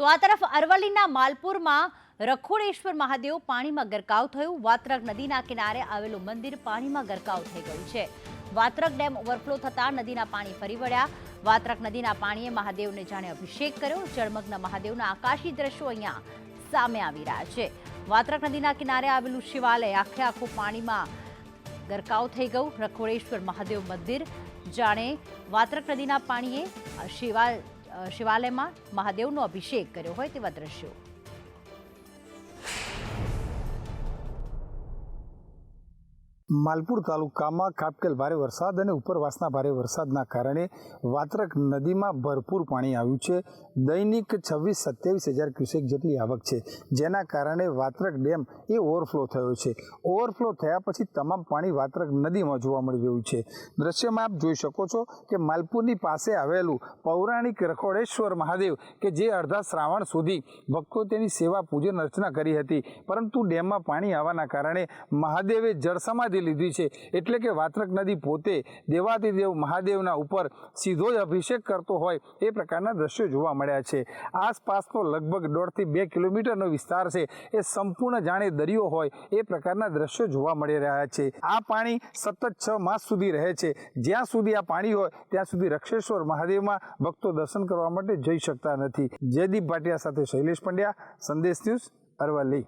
તો આ તરફ અરવલ્લીના માલપુરમાં રખોડેશ્વર મહાદેવ પાણીમાં ગરકાવ થયું. વાત્રક નદીના કિનારે આવેલું મંદિર પાણીમાં ગરકાવ થઈ ગયું છે. વાત્રક ડેમ ઓવરફ્લો થતાં નદીના પાણી ફરી વળ્યા. વાત્રક નદીના પાણીએ મહાદેવને જાણે અભિષેક કર્યો. જળમગ્ન મહાદેવના આકાશી દ્રશ્યો અહીંયા સામે આવી રહ્યા છે. વાત્રક નદીના કિનારે આવેલું શિવાલય આખે આખું પાણીમાં ગરકાવ થઈ ગયું. રખોડેશ્વર મહાદેવ મંદિર જાણે વાત્રક નદીના પાણીએ શિવા શિવાલયમાં મહાદેવનો અભિષેક કર્યો હોય તેવા દ્રશ્યો. માલપુર તાલુકામાં કાપકેલ ભારે વરસાદ અને ઉપરવાસના ભારે વરસાદના કારણે વાત્રક નદીમાં ભરપૂર પાણી આવ્યું છે. દૈનિક છવ્વીસ સત્યાવીસ હજાર ક્યુસેક જેટલી આવક છે. જેના કારણે વાત્રક ડેમ એ ઓવરફ્લો થયો છે. ઓવરફ્લો થયા પછી તમામ પાણી વાત્રક નદીમાં જોવા મળી રહ્યું છે. દ્રશ્યમાં આપ જોઈ શકો છો કે માલપુરની પાસે આવેલું પૌરાણિક રખોડેશ્વર મહાદેવ કે જે અડધા શ્રાવણ સુધી ભક્તો તેની સેવા પૂજન અર્ચના કરી હતી. પરંતુ ડેમમાં પાણી આવવાના કારણે મહાદેવે જળસમાધિ લીધી છે. એટલે કે વાત્રક નદી પોતે દેવાતિદેવ મહાદેવના ઉપર સીધો જ અભિષેક કરતો હોય એ પ્રકારના દ્રશ્યો જોવા મળ્યા છે. આસપાસનો લગભગ દોઢથી બે કિલોમીટરનો વિસ્તાર છે. એ સંપૂર્ણ જાણે દરિયો હોય એ પ્રકારના દ્રશ્યો જોવા મળી રહ્યા છે. આ પાણી સતત છ માસ સુધી રહે છે. જ્યાં સુધી આ પાણી હોય, ત્યાં સુધી રક્ષેશ્વર મહાદેવમાં ભક્તો દર્શન કરવા માટે જઈ શકતા નથી. જયદીપ ભાટિયા સાથે શૈલેષ પંડ્યા, સંદેશ ન્યૂઝ અરવલ્લી.